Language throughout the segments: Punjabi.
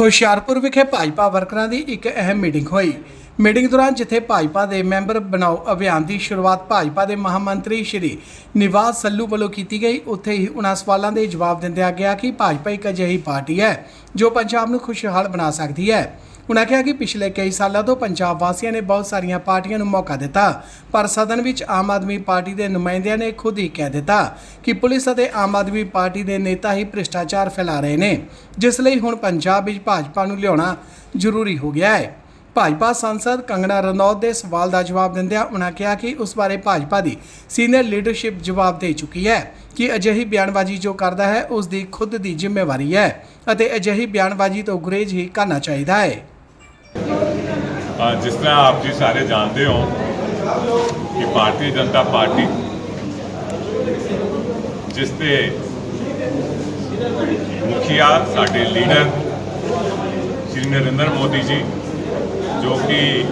ਹੁਸ਼ਿਆਰਪੁਰ ਵਿਖੇ ਭਾਜਪਾ ਵਰਕਰਾਂ ਦੀ ਇੱਕ ਅਹਿਮ ਮੀਟਿੰਗ ਹੋਈ। ਮੀਟਿੰਗ ਦੌਰਾਨ ਜਿੱਥੇ ਭਾਜਪਾ ਦੇ ਮੈਂਬਰ ਬਣਾਓ ਅਭਿਆਨ ਦੀ ਸ਼ੁਰੂਆਤ ਭਾਜਪਾ ਦੇ ਮਹਾਮੰਤਰੀ ਸ਼੍ਰੀ ਨਿਵਾਸ ਸੱਲੂ ਵੱਲੋਂ ਕੀਤੀ ਗਈ। ਉੱਥੇ ਹੀ ਉਹਨਾਂ ਸਵਾਲਾਂ ਦੇ ਜਵਾਬ ਦਿੰਦਿਆਂ ਗਿਆ ਕਿ ਭਾਜਪਾ ਇੱਕ ਅਜਿਹੀ ਪਾਰਟੀ ਹੈ ਜੋ ਪੰਜਾਬ ਨੂੰ ਖੁਸ਼ਹਾਲ ਬਣਾ ਸਕਦੀ ਹੈ। ਉਨ੍ਹਾਂ ਕਿਹਾ ਕਿ ਪਿਛਲੇ ਕਈ ਸਾਲਾਂ ਤੋਂ ਪੰਜਾਬ ਵਾਸੀਆਂ ਨੇ ਬਹੁਤ ਸਾਰੀਆਂ ਪਾਰਟੀਆਂ ਨੂੰ ਮੌਕਾ ਦਿੱਤਾ, ਪਰ ਸਦਨ ਵਿੱਚ ਆਮ ਆਦਮੀ ਪਾਰਟੀ ਦੇ ਨੁਮਾਇੰਦਿਆਂ ਨੇ ਖੁਦ ਹੀ ਕਹਿ ਦਿੱਤਾ ਕਿ ਪੁਲਿਸ ਅਤੇ ਆਮ ਆਦਮੀ ਪਾਰਟੀ ਦੇ ਨੇਤਾ ਹੀ ਭ੍ਰਿਸ਼ਟਾਚਾਰ ਫੈਲਾ ਰਹੇ ਨੇ, ਜਿਸ ਲਈ ਹੁਣ ਪੰਜਾਬ ਵਿੱਚ ਭਾਜਪਾ ਨੂੰ ਲਿਆਉਣਾ ਜ਼ਰੂਰੀ ਹੋ ਗਿਆ ਹੈ। ਭਾਜਪਾ ਸੰਸਦ ਕੰਗਣਾ ਰਣੌਤ ਦੇ ਸਵਾਲ ਦਾ ਜਵਾਬ ਦਿੰਦਿਆਂ ਉਨ੍ਹਾਂ ਕਿਹਾ ਕਿ ਉਸ ਬਾਰੇ ਭਾਜਪਾ ਦੀ ਸੀਨੀਅਰ ਲੀਡਰਸ਼ਿਪ ਜਵਾਬ ਦੇ ਚੁੱਕੀ ਹੈ ਕਿ ਅਜਿਹੀ ਬਿਆਨਬਾਜ਼ੀ ਜੋ ਕਰਦਾ ਹੈ, ਉਸ ਦੀ ਖੁਦ ਦੀ ਜ਼ਿੰਮੇਵਾਰੀ ਹੈ ਅਤੇ ਅਜਿਹੀ ਬਿਆਨਬਾਜ਼ੀ ਤੋਂ ਗੁਰੇਜ਼ ਹੀ ਕਰਨਾ ਚਾਹੀਦਾ ਹੈ। ਜਿਸ ਤਰ੍ਹਾਂ ਆਪ ਜੀ ਸਾਰੇ ਜਾਣਦੇ ਹੋ ਕਿ ਭਾਰਤੀ ਜਨਤਾ ਪਾਰਟੀ ਜਿਸ ਦੇ ਮੁਖੀਆ ਸਾਡੇ ਲੀਡਰ ਸ਼੍ਰੀ ਨਰਿੰਦਰ ਮੋਦੀ ਜੀ, ਜੋ ਕਿ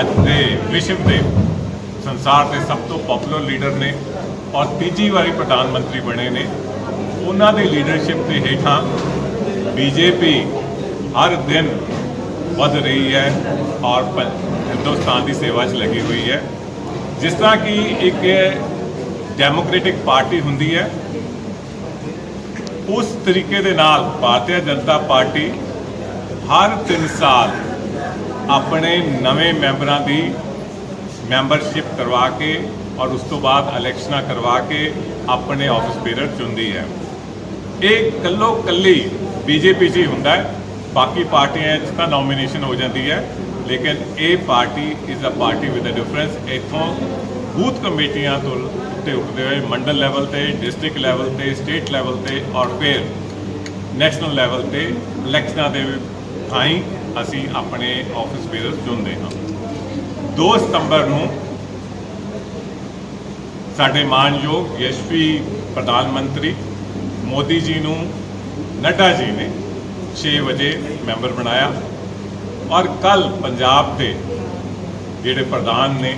ਅੱਜ ਦੇ ਵਿਸ਼ਵ ਦੇ ਸੰਸਾਰ ਦੇ ਸਭ ਤੋਂ ਪਪੂਲਰ ਲੀਡਰ ਨੇ ਔਰ ਤੀਜੀ ਵਾਰੀ ਪ੍ਰਧਾਨ ਮੰਤਰੀ ਬਣੇ ਨੇ, ਉਹਨਾਂ ਦੀ ਲੀਡਰਸ਼ਿਪ ਦੇ ਹੇਠਾਂ ਬੀਜੇਪੀ ਹਰ ਦਿਨ ਵੱਧ ਰਹੀ ਹੈ ਔਰ ਹਿੰਦੁਸਤਾਨ ਦੀ ਸੇਵਾ 'ਚ ਲੱਗੀ ਹੋਈ ਹੈ। ਜਿਸ ਤਰ੍ਹਾਂ ਕਿ ਇੱਕ ਡੈਮੋਕ੍ਰੈਟਿਕ ਪਾਰਟੀ ਹੁੰਦੀ ਹੈ, ਉਸ ਤਰੀਕੇ ਦੇ ਨਾਲ ਭਾਰਤੀ ਜਨਤਾ ਪਾਰਟੀ ਹਰ 3 ਸਾਲ ਆਪਣੇ ਨਵੇਂ ਮੈਂਬਰਾਂ ਦੀ ਮੈਂਬਰਸ਼ਿਪ ਕਰਵਾ ਕੇ ਔਰ ਉਸ ਤੋਂ ਬਾਅਦ ਇਲੈਕਸ਼ਨਾਂ ਕਰਵਾ ਕੇ ਆਪਣੇ ਆਫਿਸ ਬੇਰਰ ਚੁਣਦੀ ਹੈ। ਇਹ ਕੱਲੋ ਕੱਲੀ ਬੀਜੇਪੀ 'ਚ ਹੀ ਹੁੰਦਾ ਹੈ। ਬਾਕੀ ਪਾਰਟੀਆਂ 'ਚ ਤਾਂ ਨੋਮੀਨੇਸ਼ਨ ਹੋ ਜਾਂਦੀ ਹੈ, ਲੇਕਿਨ ਇਹ party is a party with a difference ਇੱਥੋਂ ਬੂਥ ਕਮੇਟੀਆਂ ਤੋਂ ਤੇ ਉੱਠਦੇ ਹੋਏ ਮੰਡਲ ਲੈਵਲ ਤੇ ਡਿਸਟ੍ਰਿਕਟ ਲੈਵਲ ਤੇ ਸਟੇਟ ਲੈਵਲ ਤੇ ਔਰ ਫਿਰ ਨੈਸ਼ਨਲ ਲੈਵਲ ਤੇ ਇਲੈਕਸ਼ਨਾਂ ਦੇ ਥਾਈਂ ਅਸੀਂ ਆਪਣੇ ਆਫਿਸ ਬੇਰਰ ਚੁਣਦੇ ਹਾਂ। 2 ਸਤੰਬਰ ਨੂੰ ਸਾਡੇ ਮਾਨਯੋਗ ਯਸ਼ਵੀ ਪ੍ਰਧਾਨ ਮੰਤਰੀ ਮੋਦੀ ਜੀ ਨੂੰ ਨੱਡਾ ਜੀ ਨੇ 6 ਵਜੇ ਮੈਂਬਰ ਬਣਾਇਆ। ਔਰ ਕੱਲ ਪੰਜਾਬ ਦੇ ਜਿਹੜੇ ਪ੍ਰਧਾਨ ਨੇ,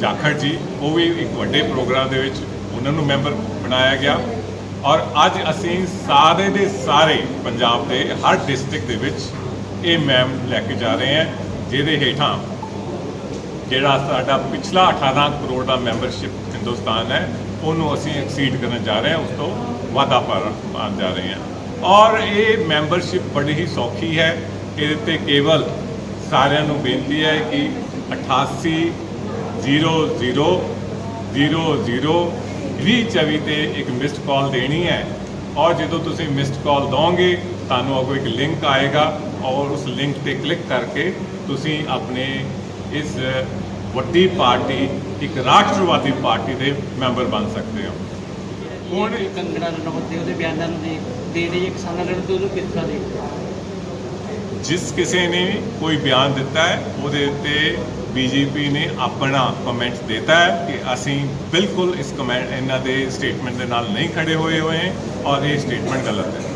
ਜਾਖੜ ਜੀ, ਉਹ ਵੀ ਇੱਕ ਵੱਡੇ ਪ੍ਰੋਗਰਾਮ ਦੇ ਵਿੱਚ ਉਹਨਾਂ ਨੂੰ ਮੈਂਬਰ ਬਣਾਇਆ ਗਿਆ। ਔਰ ਅੱਜ ਅਸੀਂ ਸਾਰੇ ਦੇ ਸਾਰੇ ਪੰਜਾਬ ਦੇ ਹਰ ਡਿਸਟ੍ਰਿਕਟ ਦੇ ਵਿੱਚ ਇਹ ਮੈਮ ਲੈ ਕੇ ਜਾ ਰਹੇ ਹਾਂ, ਜਿਹਦੇ ਹੇਠਾਂ ਜਿਹੜਾ ਸਾਡਾ ਪਿਛਲਾ 18 ਕਰੋੜ ਦਾ ਮੈਂਬਰਸ਼ਿਪ ਹਿੰਦੁਸਤਾਨ ਹੈ, ਉਹਨੂੰ ਅਸੀਂ ਐਕਸੀਡ ਕਰਨ ਜਾ ਰਹੇ ਹਾਂ, ਉਸ ਤੋਂ ਵਾਧਾ ਪਰ ਪਾਉਣ ਜਾ ਰਹੇ ਹਾਂ। ਔਰ ਇਹ ਮੈਂਬਰਸ਼ਿਪ ਬੜੀ ਹੀ ਸੌਖੀ ਹੈ। ਇਹਦੇ ਤੇ ਕੇਵਲ ਸਾਰਿਆਂ ਨੂੰ ਬੇਨਤੀ ਹੈ ਕਿ 88 00 00 24 ਤੇ ਇੱਕ ਮਿਸਡ ਕਾਲ ਦੇਣੀ ਹੈ। ਔਰ ਜਦੋਂ ਤੁਸੀਂ ਮਿਸਡ ਕਾਲ ਦੋਗੇ ਤੁਹਾਨੂੰ ਅੱਗੋਂ ਇੱਕ ਲਿੰਕ ਆਏਗਾ ਔਰ ਉਸ ਲਿੰਕ ਤੇ ਕਲਿੱਕ ਕਰਕੇ ਤੁਸੀਂ ਆਪਣੇ ਇਸ ਵੱਡੀ ਪਾਰਟੀ, ਇੱਕ ਰਾਸ਼ਟਰਵਾਦੀ ਪਾਰਟੀ ਦੇ ਮੈਂਬਰ ਬਣ ਸਕਦੇ ਹੋ। ਹੁਣ ਕੰਗਣਾ ਰਣੌਤ ਦੇ, ਉਹਦੇ ਬਿਆਨਾਂ ਨੂੰ ਦੇ ਦੇ ਦੇ ਕਿਸਾਨਾਂ ਨੂੰ ਤੇ ਉਹਨੂੰ ਕਿਸ ਤਰ੍ਹਾਂ ਦੇਖਦੇ ਜਿਸ ਕਿਸੇ ਨੇ ਕੋਈ ਬਿਆਨ ਦਿੱਤਾ ਹੈ, ਉਹਦੇ ਉੱਤੇ ਬੀਜੇਪੀ ਨੇ ਆਪਣਾ ਕਮੈਂਟ ਦਿੱਤਾ ਹੈ ਕਿ ਅਸੀਂ ਬਿਲਕੁਲ ਇਸ ਕਮੈਂਟ ਇਹਨਾਂ ਦੇ ਸਟੇਟਮੈਂਟ ਦੇ ਨਾਲ ਨਹੀਂ ਖੜੇ ਹੋਏ ਹੋਏ ਹਾਂ, ਔਰ ਇਹ ਸਟੇਟਮੈਂਟ ਗਲਤ ਹੈ।